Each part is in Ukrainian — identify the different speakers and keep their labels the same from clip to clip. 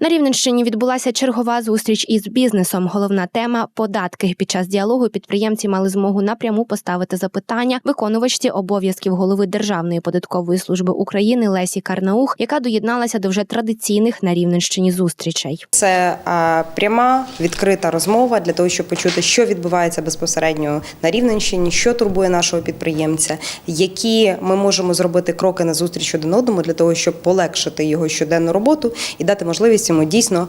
Speaker 1: На Рівненщині відбулася чергова зустріч із бізнесом. Головна тема податки. Під час діалогу підприємці мали змогу напряму поставити запитання виконувачці обов'язків голови Державної податкової служби України Лесі Карнаух, яка доєдналася до вже традиційних на Рівненщині зустрічей.
Speaker 2: Це а, пряма відкрита розмова для того, щоб почути, що відбувається безпосередньо на Рівненщині, що турбує нашого підприємця, які ми можемо зробити кроки на зустріч один одному для того, щоб полегшити його щоденну роботу і дати можливість йому дійсно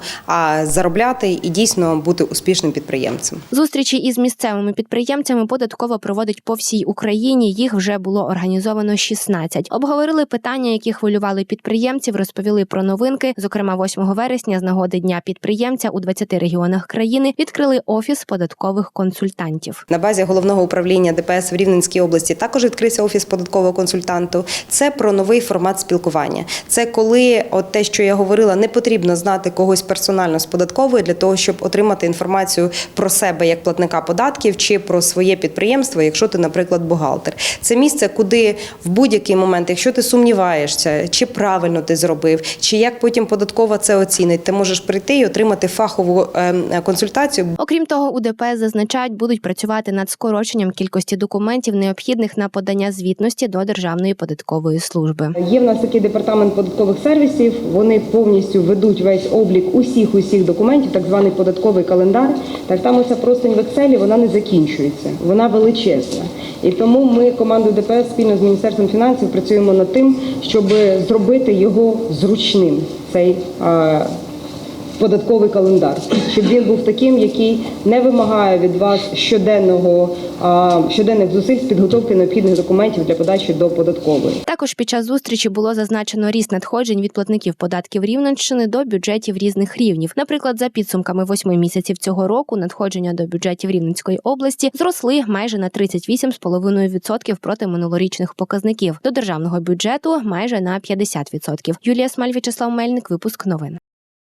Speaker 2: заробляти і дійсно бути успішним підприємцем.
Speaker 1: Зустрічі із місцевими підприємцями податково проводить по всій Україні. Їх вже було організовано 16. Обговорили питання, які хвилювали підприємців, розповіли про новинки. Зокрема, 8 вересня з нагоди дня підприємця у 20 регіонах країни відкрили офіс податкових консультантів.
Speaker 2: На базі головного управління ДПС в Рівненській області також відкрився офіс податкового консультанту. Це про новий формат спілкування. Це коли, от те, що я говорила, не потрібно знати когось персонально з податкової для того, щоб отримати інформацію про себе як платника податків чи про своє підприємство, якщо ти, наприклад, бухгалтер. Це місце, куди в будь-який момент, якщо ти сумніваєшся, чи правильно ти зробив, чи як потім податкова це оцінить, ти можеш прийти і отримати фахову ем, консультацію.
Speaker 1: Окрім того, у ДПС зазначають, будуть працювати над скороченням кількості документів, необхідних на подання звітності до Державної податкової служби.
Speaker 3: Є в нас такий департамент податкових сервісів. Вони повністю ведуть весь облік усіх усіх документів, так званий податковий календар. Так там оця простень в Excel, вона не закінчується, вона величезна. І тому ми командою ДПС спільно з міністерством фінансів працюємо над тим, щоб зробити його зручним. Цей е, податковий календар, щоб він був таким, який не вимагає від вас щоденного щоденних зусиль з підготовки необхідних документів для подачі до податкової.
Speaker 1: Також під час зустрічі було зазначено ріст надходжень від платників податків Рівненщини до бюджетів різних рівнів. Наприклад, за підсумками восьми місяців цього року надходження до бюджетів Рівненської області зросли майже на 38,5% проти минулорічних показників. До державного бюджету майже на 50%. Юлія Смаль, Вячеслав Мельник, випуск новин.